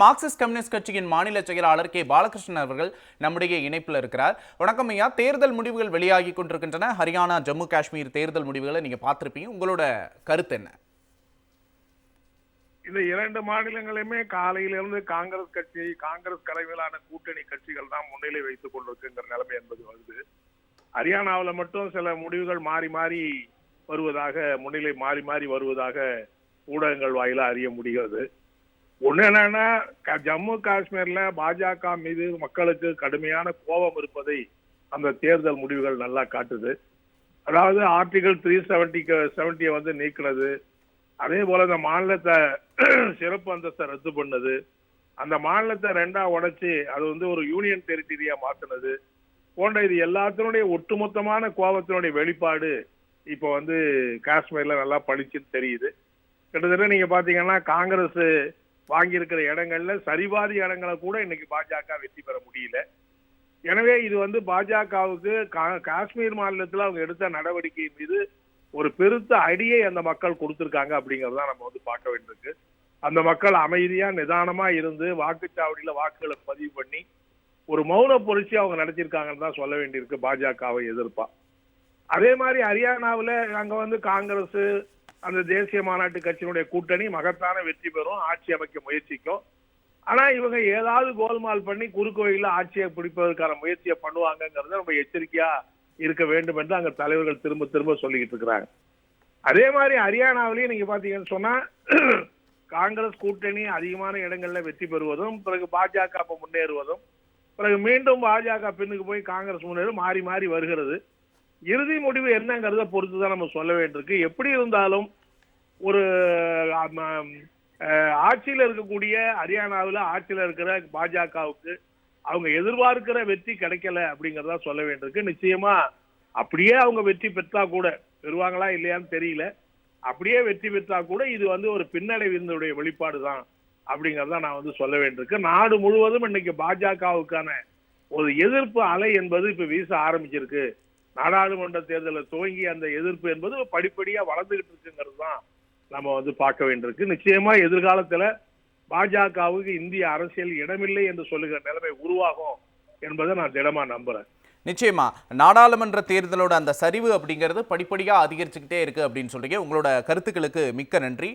Marxist communist கட்சியின் மாநில செயலாளர் கே. பாலகிருஷ்ணன் அவர்கள் நம்முடைய இணைப்பில் இருக்கிறார். வணக்கம் ஐயா. தேர்தல் முடிவுகள் வெளியாகி கொண்டிருக்கின்றன. ஹரியானா ஜம்மு காஷ்மீர் தேர்தல் முடிவுகளை நீங்க பார்த்துருப்பீங்க. உங்களோட கருத்து என்ன? இந்த இரண்டு மாநிலங்களையுமே காலையிலிருந்து காங்கிரஸ் கட்சி காங்கிரஸ் தலைமையிலான கூட்டணி கட்சிகள் தான் முன்னிலை வைத்துக் கொண்டிருக்குங்கிற நிலைமை என்பது வருது. ஹரியானாவுல மட்டும் சில முடிவுகள் மாறி மாறி வருவதாக முன்னிலை மாறி மாறி வருவதாக ஊடகங்கள் வாயிலா அறிய முடிகிறது. ஒண்ணு என்னன்னா க- ஜம்மு காஷ்மீர்ல பாஜக மீது மக்களுக்கு கடுமையான கோபம் இருப்பதை அந்த தேர்தல் முடிவுகள் நல்லா காட்டுது. அதாவது ஆர்டிகல் த்ரீ செவன்டிக்கு செவன்டியை வந்து நீக்கினது அதே போல இந்த மாநிலத்தை சிறப்பு அந்தஸ்தை ரத்து பண்ணது அந்த மாநிலத்தை ரெண்டா உடைச்சு அது வந்து ஒரு யூனியன் டெரிட்டரியா மாத்தினது போன்ற இது எல்லாத்தினுடைய ஒட்டுமொத்தமான கோபத்தினுடைய வெளிப்பாடு இப்போ வந்து காஷ்மீர்ல நல்லா பளிச்சுன்னு தெரியுது. கிட்டத்தட்ட நீங்க பாத்தீங்கன்னா காங்கிரஸ் வாங்கியிருக்கிற இடங்கள்ல சரிபாதி இடங்களை கூட இன்னைக்கு பாஜக வெற்றி பெற முடியல. எனவே இது வந்து பாஜகவுக்கு காஷ்மீர் மாநிலத்தில் அவங்க எடுத்த நடவடிக்கை மீது ஒரு பெருத்த அடியை அந்த மக்கள் கொடுத்துருக்காங்க அப்படிங்கறத நம்ம வந்து பார்க்க வேண்டியிருக்கு. அந்த மக்கள் அமைதியா நிதானமா இருந்து வாக்குச்சாவடியில வாக்குகளை பதிவு பண்ணி ஒரு மௌன புரட்சி அவங்க நடத்தியிருக்காங்கன்னு தான் சொல்ல வேண்டியிருக்கு பாஜகவை எதிர்ப்பா. அதே மாதிரி ஹரியானாவில் அங்க வந்து காங்கிரஸ் அந்த தேசிய மாநாட்டு கட்சியினுடைய கூட்டணி மகத்தான வெற்றி பெறும் ஆட்சி அமைக்க முயற்சிக்கும். ஆனா இவங்க ஏதாவது கோல்மால் பண்ணி குறுக்கு வழியில ஆட்சியை பிடிப்பதற்கான முயற்சியை பண்ணுவாங்கிறத நம்ம எச்சரிக்கையா இருக்க வேண்டும் என்று அங்க தலைவர்கள் திரும்ப திரும்ப சொல்லிக்கிட்டு இருக்கிறாங்க. அதே மாதிரி ஹரியானாவிலேயே நீங்க பாத்தீங்கன்னு சொன்னா காங்கிரஸ் கூட்டணி அதிகமான இடங்கள்ல வெற்றி பெறுவதும் பிறகு பாஜக முன்னேறுவதும் பிறகு மீண்டும் பாஜக பின்னுக்கு போய் காங்கிரஸ் முன்னேறும் மாறி மாறி வருகிறது. இறுதி முடிவு என்னங்கிறத பொறுத்து தான் நம்ம சொல்ல வேண்டியிருக்கு. எப்படி இருந்தாலும் ஒரு ஆட்சியில் ஆட்சியில இருக்கக்கூடிய ஹரியானாவில் ஆட்சியில இருக்கிற பாஜகவுக்கு அவங்க எதிர்பார்க்கிற வெற்றி கிடைக்கல அப்படிங்கிறதா சொல்ல வேண்டியிருக்கு. நிச்சயமா அப்படியே அவங்க வெற்றி பெற்றா கூட பெறுவாங்களா இல்லையான்னு தெரியல. அப்படியே வெற்றி பெற்றா கூட இது வந்து ஒரு பின்னடைவினுடைய வெளிப்பாடு தான் அப்படிங்கிறத நான் வந்து சொல்ல வேண்டியிருக்கு. நாடு முழுவதும் இன்னைக்கு பாஜகவுக்கான ஒரு எதிர்ப்பு அலை என்பது இப்ப வீச ஆரம்பிச்சிருக்கு. நாடாளுமன்ற தேர்தலில் துவங்கி அந்த எதிர்ப்பு என்பது படிப்படியா வளர்ந்துகிட்டு இருக்குங்கிறது தான் நம்ம வந்து பார்க்க வேண்டியிருக்கு. நிச்சயமா எதிர்காலத்துல பாஜகவுக்கு இந்திய அரசியல் இடமில்லை என்று சொல்லுகிற நிலைமை உருவாகும் என்பதை நான் திடமா நம்புறேன். நிச்சயமா நாடாளுமன்ற தேர்தலோட அந்த சரிவு அப்படிங்கிறது படிப்படியாக அதிகரிச்சுக்கிட்டே இருக்கு அப்படின்னு சொல்றீங்க. உங்களோட கருத்துக்களுக்கு மிக்க நன்றி.